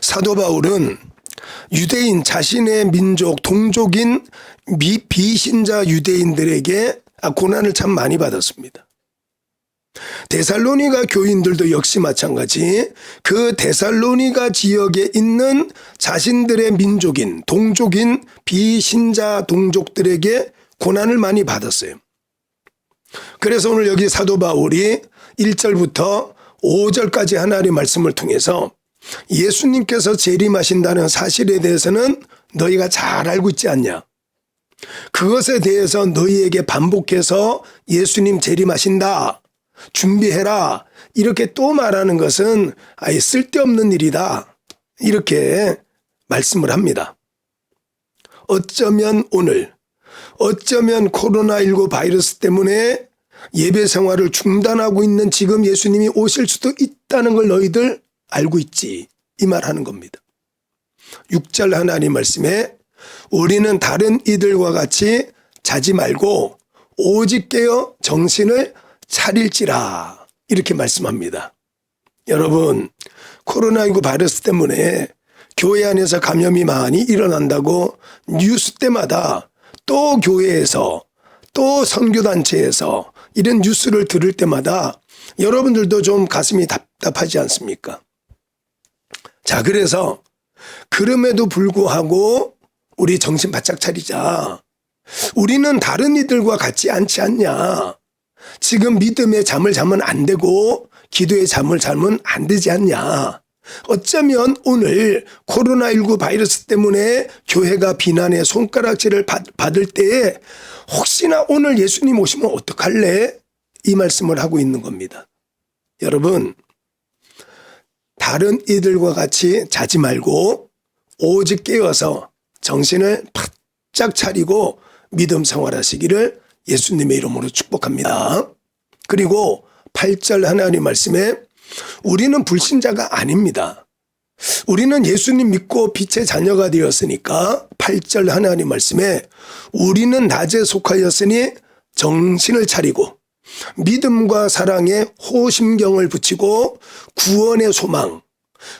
사도 바울은 유대인 자신의 민족 동족인 미 비신자 유대인들에게 아, 고난을 참 많이 받았습니다. 데살로니가 교인들도 역시 마찬가지 그 데살로니가 지역에 있는 자신들의 민족인 동족인 비신자 동족들에게 고난을 많이 받았어요. 그래서 오늘 여기 사도 바울이 1절부터 5절까지 하나님의 말씀을 통해서 예수님께서 재림하신다는 사실에 대해서는 너희가 잘 알고 있지 않냐? 그것에 대해서 너희에게 반복해서 예수님 재림하신다. 준비해라. 이렇게 또 말하는 것은 아예 쓸데없는 일이다. 이렇게 말씀을 합니다. 어쩌면 오늘, 어쩌면 코로나19 바이러스 때문에 예배 생활을 중단하고 있는 지금 예수님이 오실 수도 있다는 걸 너희들 알고 있지. 이 말 하는 겁니다. 6절 하나님 말씀에 우리는 다른 이들과 같이 자지 말고 오직 깨어 정신을 차릴지라. 이렇게 말씀합니다. 여러분, 코로나19 바이러스 때문에 교회 안에서 감염이 많이 일어난다고 뉴스 때마다 또 교회에서 또 선교단체에서 이런 뉴스를 들을 때마다 여러분들도 좀 가슴이 답답하지 않습니까? 자, 그래서 그럼에도 불구하고 우리 정신 바짝 차리자. 우리는 다른 이들과 같지 않지 않냐. 지금 믿음의 잠을 자면 안 되고 기도의 잠을 자면 안 되지 않냐. 어쩌면 오늘 코로나19 바이러스 때문에 교회가 비난의 손가락질을 받, 받을 때에 혹시나 오늘 예수님 오시면 어떡할래? 이 말씀을 하고 있는 겁니다. 여러분, 다른 이들과 같이 자지 말고 오직 깨어서 정신을 바짝 차리고 믿음 생활하시기를 예수님의 이름으로 축복합니다. 그리고 8절 하나님 말씀에 우리는 불신자가 아닙니다. 우리는 예수님 믿고 빛의 자녀가 되었으니까 8절 하나님 말씀에 우리는 낮에 속하였으니 정신을 차리고 믿음과 사랑에 호심경을 붙이고 구원의 소망,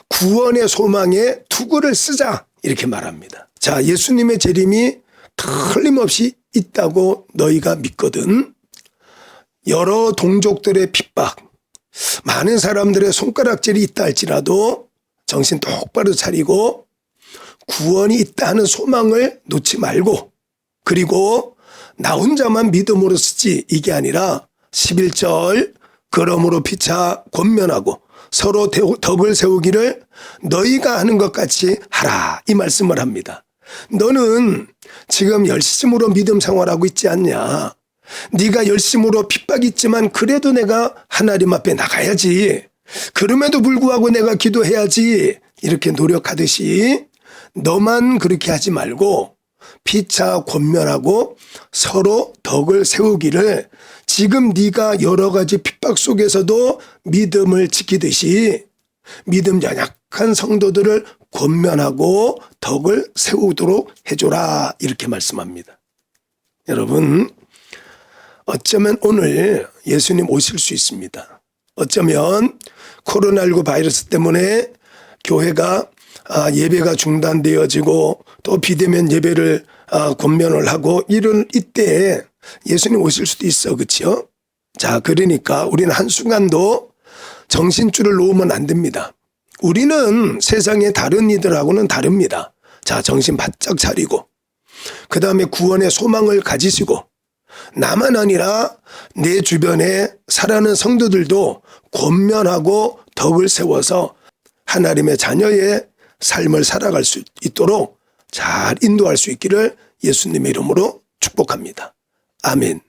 구원의 소망에 투구를 쓰자 이렇게 말합니다. 자, 예수님의 재림이 틀림없이 있다고 너희가 믿거든. 여러 동족들의 핍박, 많은 사람들의 손가락질이 있다 할지라도 정신 똑바로 차리고 구원이 있다 하는 소망을 놓지 말고 그리고 나 혼자만 믿음으로 쓰지 이게 아니라 11절 그러므로 피차 권면하고 서로 덕을 세우기를 너희가 하는 것 같이 하라 이 말씀을 합니다. 너는 지금 열심으로 믿음 생활하고 있지 않냐? 네가 열심으로 핍박 있지만 그래도 내가 하나님 앞에 나가야지. 그럼에도 불구하고 내가 기도해야지. 이렇게 노력하듯이 너만 그렇게 하지 말고 피차 권면하고 서로 덕을 세우기를 지금 네가 여러 가지 핍박 속에서도 믿음을 지키듯이 믿음 연약한 성도들을 권면하고 덕을 세우도록 해줘라 이렇게 말씀합니다. 여러분 어쩌면 오늘 예수님 오실 수 있습니다. 어쩌면 코로나19 바이러스 때문에 교회가 아, 예배가 중단되어지고 또 비대면 예배를 아, 권면을 하고 이런 이때에 예수님 오실 수도 있어 그렇죠? 자 그러니까 우리는 한순간도 정신줄을 놓으면 안 됩니다. 우리는 세상의 다른 이들하고는 다릅니다. 자 정신 바짝 차리고 그 다음에 구원의 소망을 가지시고 나만 아니라 내 주변에 살아는 성도들도 권면하고 덕을 세워서 하나님의 자녀의 삶을 살아갈 수 있도록 잘 인도할 수 있기를 예수님의 이름으로 축복합니다. 아멘.